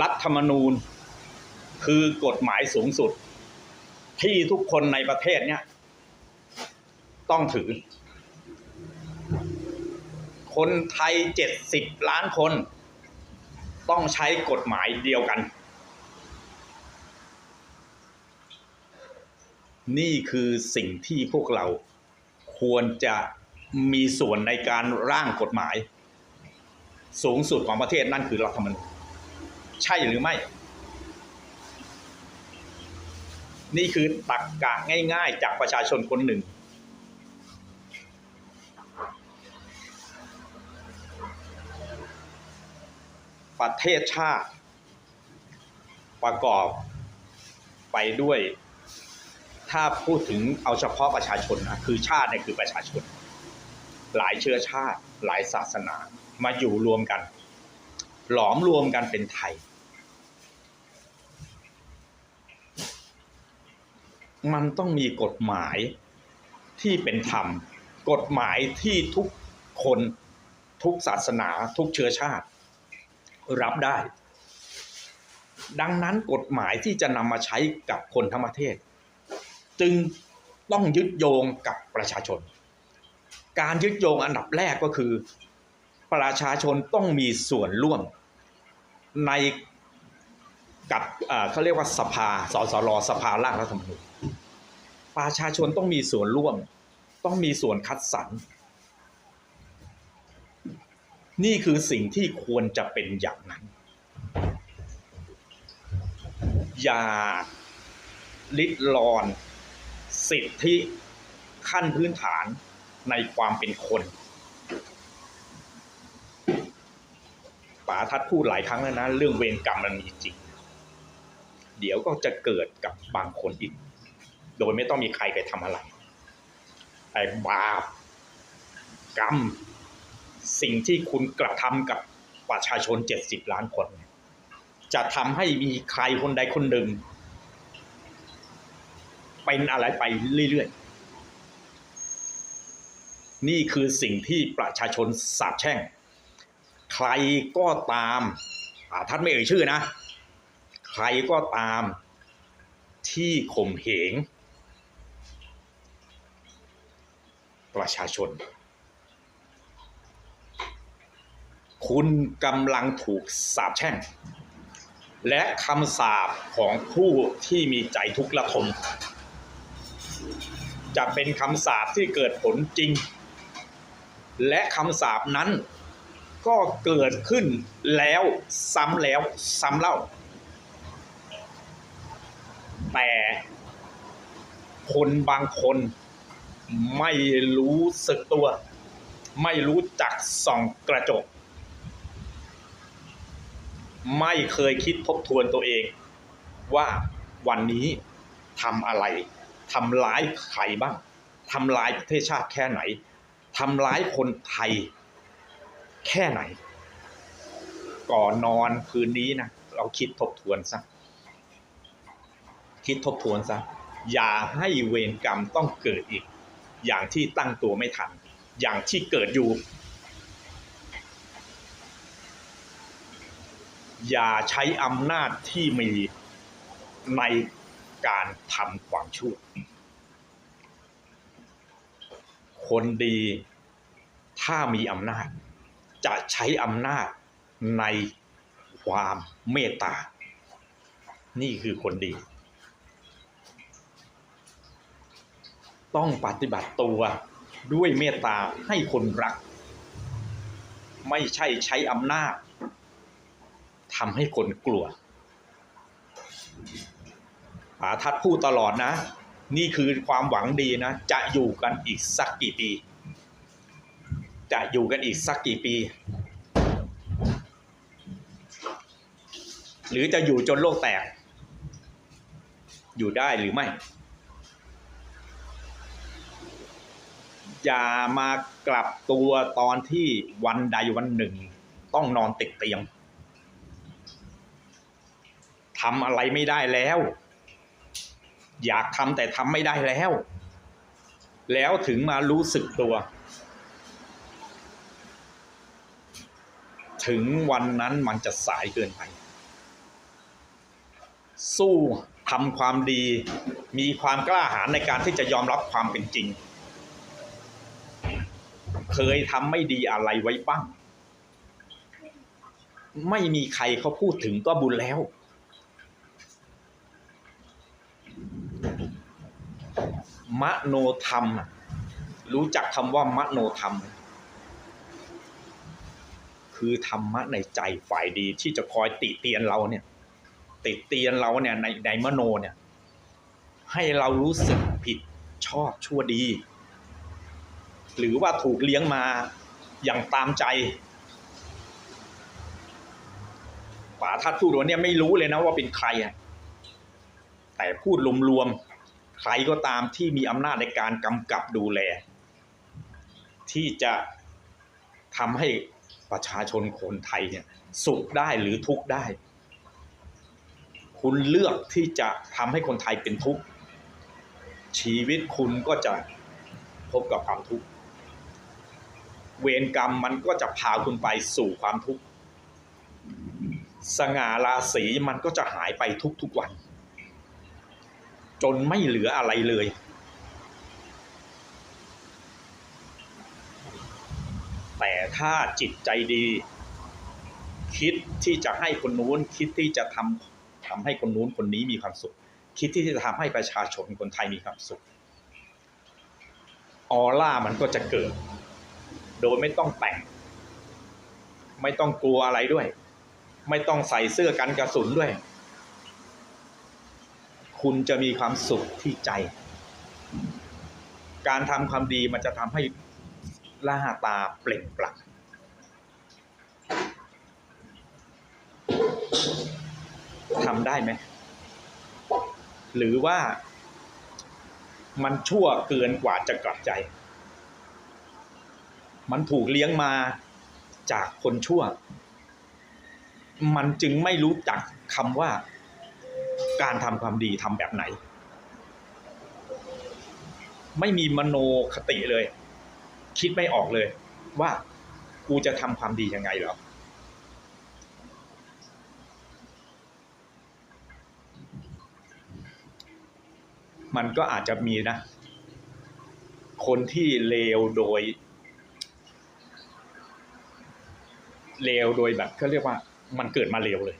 รัฐธรรมนูญ คือกฎหมายสูงสุด ที่ทุกคนในประเทศเนี่ยต้องถือ คนไทยเจ็ดสิบล้านคน ต้องใช้กฎหมายเดียวกัน นี่คือสิ่งที่พวกเราควรจะมีส่วนในการร่างกฎหมาย สูงสุดของประเทศนั่นคือรัฐธรรมนูญใช่หรือไม่ นี่คือตักกะง่าย ๆ จากประชาชนคนหนึ่ง ประเทศชาติ ประกอบไปด้วย ถ้าพูดถึงเอาเฉพาะประชาชนนะคือชาติเนี่ยคือประชาชน หลายเชื้อชาติหลายศาสนา มาอยู่รวมกัน หลอมรวมกันเป็นไทย มันต้องมีกฎหมายที่เป็นธรรม กฎหมายที่ทุกคนทุกศาสนาทุกเชื้อชาติ รับได้ ดังนั้นกฎหมายที่จะนำมาใช้กับคนทั้งประเทศ จึงต้องยึดโยงกับประชาชน การยึดโยงอันดับแรกก็คือ ประชาชนต้องมีส่วนร่วมในกับเขาเรียกว่าสภา สสรสภาร่างรัฐธรรมนูญประชาชนต้องมีส่วนร่วม ต้องมีส่วนคัดสรร นี่คือสิ่งที่ควรจะเป็นอย่างนั้น อย่าลิดรอน สิทธิขั้นพื้นฐานในความเป็นคน ป๋าทัดพูดหลายครั้งแล้วนะเรื่องเวรกรรมมันมีจริง เดี๋ยวก็จะเกิดกับบางคนอีก โดยไม่ต้องมีใครไปทำอะไร ไอ้บาปกรรม สิ่งที่คุณกระทำกับประชาชนเจ็ดสิบล้านคน จะทำให้มีใครคนใดคนหนึ่ง เป็นอะไรไปเรื่อยๆ นี่คือสิ่งที่ประชาชนสาบแช่ง รก็ตามท่านไม่เอ่ยชื่อนะ ใครก็ตามที่ข่มเหงประชาชน คุณกำลังถูกสาปแช่ง และคำสาปของผู้ที่มีใจทุกข์ระทม จะเป็นคำสาปที่เกิดผลจริง และคำสาปนั้น ก็เกิดขึ้นแล้วซ้ำแล้วซ้ำเล่า แต่คนบางคนไม่รู้สึกตัว ไม่รู้จักส่องกระจก ไม่เคยคิดทบทวนตัวเอง ว่าวันนี้ทำอะไรทำร้ายใครบ้างทำร้ายประเทศชาติแค่ไหนทำร้ายคนไทย แค่ไหน ก่อนนอนคืนนี้นะเราคิดทบทวนซะคิดทบทวนซะอย่าให้เวรกรรมต้องเกิดอีก อย่างที่ตั้งตัวไม่ทัน อย่างที่เกิดอยู่ อย่าใช้อำนาจที่มีในการทำความชั่ว คนดีถ้ามีอำนาจ จะใช้อำนาจในความเมตตา นี่คือคนดี ต้องปฏิบัติตัวด้วยเมตตาให้คนรัก ไม่ใช่ใช้อำนาจทำให้คนกลัวป๋าทัดพูดตลอดนะ นี่คือความหวังดีนะ จะอยู่กันอีกสักกี่ปี จะอยู่กันอีกสักกี่ปี หรือจะอยู่จนโลกแตก อยู่ได้หรือไม่ อย่ามากลับตัวตอนที่วันใดวันหนึ่ง ต้องนอนติดเตียงทำอะไรไม่ได้แล้ว อยากทำแต่ทำไม่ได้แล้ว แล้วถึงมารู้สึกตัว ถึงวันนั้นมันจะสายเกินไป สู้ทำความดี มีความกล้าหาญในการที่จะยอมรับความเป็นจริง เคยทำไม่ดีอะไรไว้บ้าง ไม่มีใครเขาพูดถึงก็บุญแล้ว มโนธรรม รู้จักคำว่ามโนธรรม คือธรรมะในใจฝ่ายดีที่จะคอยติเตียนเราเนี่ย ติเตียนเราเนี่ยในในมโนเนี่ย ให้เรารู้สึกผิดชอบชั่วดี หรือว่าถูกเลี้ยงมาอย่างตามใจป๋าทัดพูดวันเนี้ไม่รู้เลยนะว่าเป็นใครอะแต่พูดรวมๆใครก็ตามที่มีอำนาจในการกำกับดูแล ที่จะทำให้ ประชาชนคนไทยเนี่ยสุขได้หรือทุกข์ได้ คุณเลือกที่จะทำให้คนไทยเป็นทุกข์ชีวิตคุณก็จะพบกับความทุกข์เวรกรรมมันก็จะพาคุณไปสู่ความทุกข์สง่าราศีมันก็จะหายไปทุกๆวัน จนไม่เหลืออะไรเลย แต่ ถ้าจิตใจดี คิดที่จะให้คนนู้น คิดที่จะทำทำให้คนนู้นคนนี้มีความสุข คิดที่จะทำให้ประชาชนคนไทยมีความสุขออร่ามันก็จะเกิด โดยไม่ต้องแต่ง ไม่ต้องกลัวอะไรด้วย ไม่ต้องใส่เสื้อกันกระสุนด้วย คุณจะมีความสุขที่ใจ การทำความดีมันจะทำให้ ล่าตาเปล่งปลั่งทำได้ไหม หรือว่ามันชั่วเกินกว่าจะกลับใจ มันถูกเลี้ยงมาจากคนชั่ว มันจึงไม่รู้จักคำว่าการทำความดีทำแบบไหน ไม่มีมโนคติเลย คิดไม่ออกเลย ว่ากูจะทำความดียังไงหรอมันก็อาจจะมีนะ คนที่เลวโดย เลวโดยแบบเขาเรียกว่า มันเกิดมาเลวเลย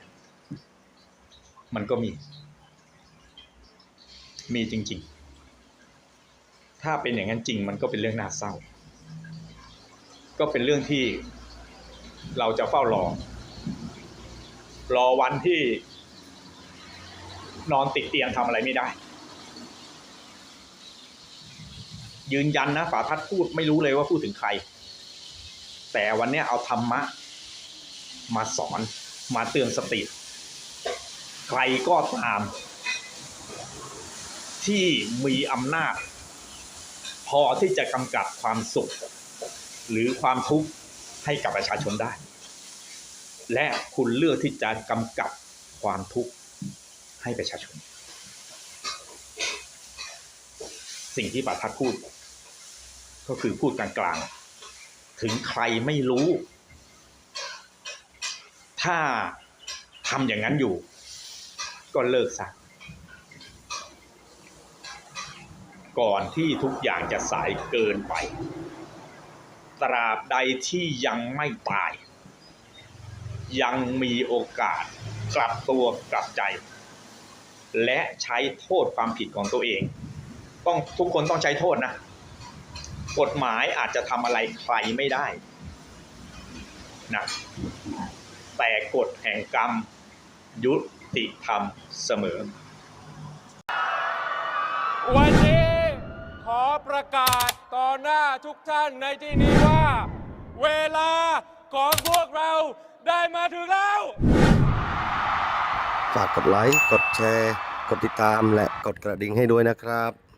มันก็มี มีจริง ๆ ถ้าเป็นอย่างนั้นจริง มันก็เป็นเรื่องน่าเศร้า ก็เป็นเรื่องที่เราจะเฝ้ารอ รอวันที่นอนติดเตียงทำอะไรไม่ได้ ยืนยันนะฝาทัดพูดไม่รู้เลยว่าพูดถึงใคร แต่วันนี้เอาธรรมะ มาสอนมาเตือนสติ ใครก็ตาม ที่มีอำนาจ พอที่จะกำกับความสุข หรือความทุกข์ให้กับประชาชนได้ และคุณเลือกที่จะกำกับความทุกข์ให้ประชาชน สิ่งที่ปาทัดพูด ก็คือพูดกลางๆ ถึงใครไม่รู้ ถ้าทำอย่างนั้นอยู่ ก็เลิกซะก่อนที่ทุกอย่างจะสายเกินไป ตราบใดที่ยังไม่ตาย ยังมีโอกาสกลับตัวกลับใจ และใช้โทษความผิดของตัวเอง ต้องทุกคนต้องใช้โทษนะ กฎหมายอาจจะทำอะไรใครไม่ได้นะแต่กฎแห่งกรรม ยุติธรรมเสมอ วันนี้ขอประกาศ หน้าทุกท่านในที่นี้ว่า เวลาของพวกเราได้มาถึงแล้ว ฝากกดไลค์ กดแชร์ กดติดตามและกดกระดิ่งให้ด้วยนะครับ